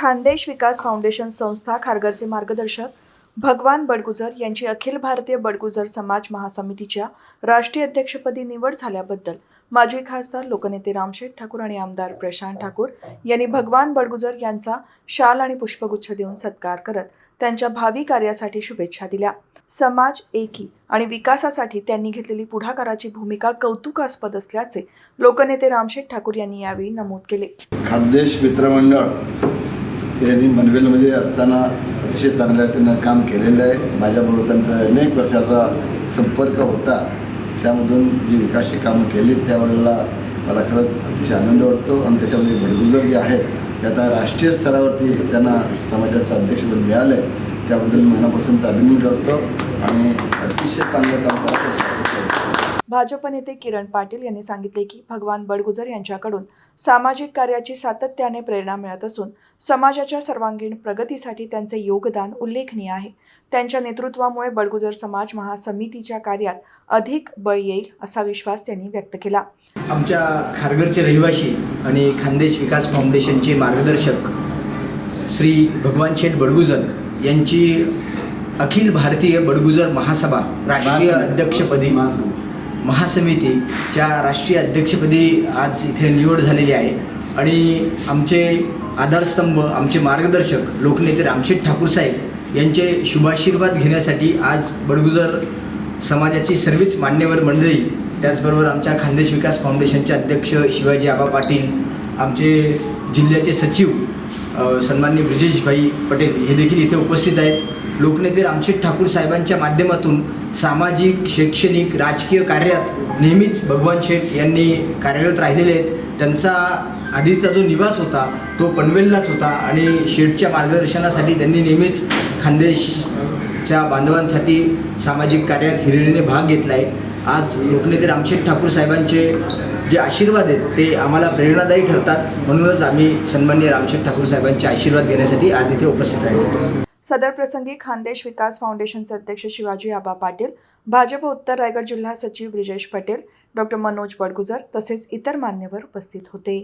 खानदेश विकास foundation संस्था खारघरचे मार्गदर्शक भगवान बडगुजर यांची अखिल भारतीय बडगुजर समाज महासमितीच्या राष्ट्रीय अध्यक्षपदी निवड झाल्याबद्दल माजी खासदार लोकनेते रामशेठ ठाकूर आणि आमदार प्रशांत ठाकूर यांनी भगवान बडगुजर यांचा शाल आणि पुष्पगुच्छ देऊन सत्कार करत त्यांच्या भावी कार्यासाठी शुभेच्छा दिल्या. समाज एकी आणि विकासासाठी त्यांनी घेतलेली पुढाकाराची भूमिका कौतुकास्पद असल्याचे लोकनेते रामशेठ ठाकूर यांनी यावेळी नमूद केले. खानदेश मित्रमंडळ त्यांनी मनवेलमध्ये असताना अतिशय चांगल्या त्यांना काम केलेलं आहे. माझ्याबरोबर त्यांचा अनेक वर्षाचा संपर्क होता. त्यामधून जी विकासची कामं केली त्यावेळेला मला खरंच अतिशय आनंद वाटतो. आणि त्याच्यामध्ये भडगुजर जे आहेत ते आता राष्ट्रीय स्तरावरती त्यांना समाजाचं अध्यक्षपद मिळालं आहे त्याबद्दल मनापासून अभिनंदन करतो. आणि अतिशय चांगलं काम करतो भाजप नेते किरण पाटील यांनी सांगितले की भगवान बडगुजर यांच्याकडून सामाजिक कार्याची सातत्याने प्रेरणा मिळत असून समाजाच्या सर्वांगीण प्रगतीसाठी त्यांचे योगदान उल्लेखनीय आहे. त्यांच्या नेतृत्वामुळे बडगुजर समाज महासमितीच्या कार्यात अधिक बळ येईल असा विश्वास त्यांनी व्यक्त केला. आमच्या खारघरचे रहिवासी आणि खानदेश विकास फाउंडेशनचे मार्गदर्शक श्री भगवान शेठ बडगुजर यांची अखिल भारतीय बडगुजर महासभा राष्ट्रीय अध्यक्षपदी महासमितीच्या राष्ट्रीय अध्यक्षपदी आज इथे निवड झालेली आहे. आणि आमचे आधारस्तंभ आमचे मार्गदर्शक लोकनेते रामशेठ ठाकूर साहेब यांचे शुभाशीर्वाद घेण्यासाठी आज बडगुजर समाजाची सर्वच मान्यवर मंडळी त्याचबरोबर आमच्या खानदेश विकास फाउंडेशनचे अध्यक्ष शिवाजी आबा पाटील आमचे जिल्ह्याचे सचिव अ, सन्माननीय ब्रिजेशभाई पटेल हे देखील इथे उपस्थित आहेत. लोकनेते रामशेठ ठाकूर साहेबांच्या माध्यमातून सामाजिक शैक्षणिक राजकीय कार्यात नेहमीच भगवान शेठ यांनी कार्यरत राहिलेले आहेत. त्यांचा आधीचा जो निवास होता तो पनवेललाच होता आणि शेठच्या मार्गदर्शनासाठी त्यांनी नेहमीच खानदेशच्या बांधवांसाठी सामाजिक कार्यात हिरिरीने भाग घेतला आहे आज लोकनेते रामशेठ ठाकूर साहेबांचे जे आशीर्वाद आहेत ते आम्हाला प्रेरणादायी ठरतात. म्हणूनच आम्ही सन्माननीय रामशेठ ठाकूर साहेबांचे आशीर्वाद घेण्यासाठी आज इथे उपस्थित राहिलो. सदर प्रसंगी खानदेश विकास फाउंडेशनचे अध्यक्ष शिवाजी आबा पाटील भाजप उत्तर रायगड जिल्हा सचिव ब्रिजेश पटेल डॉक्टर मनोज बडगुजर तसेच इतर मान्यवर उपस्थित होते.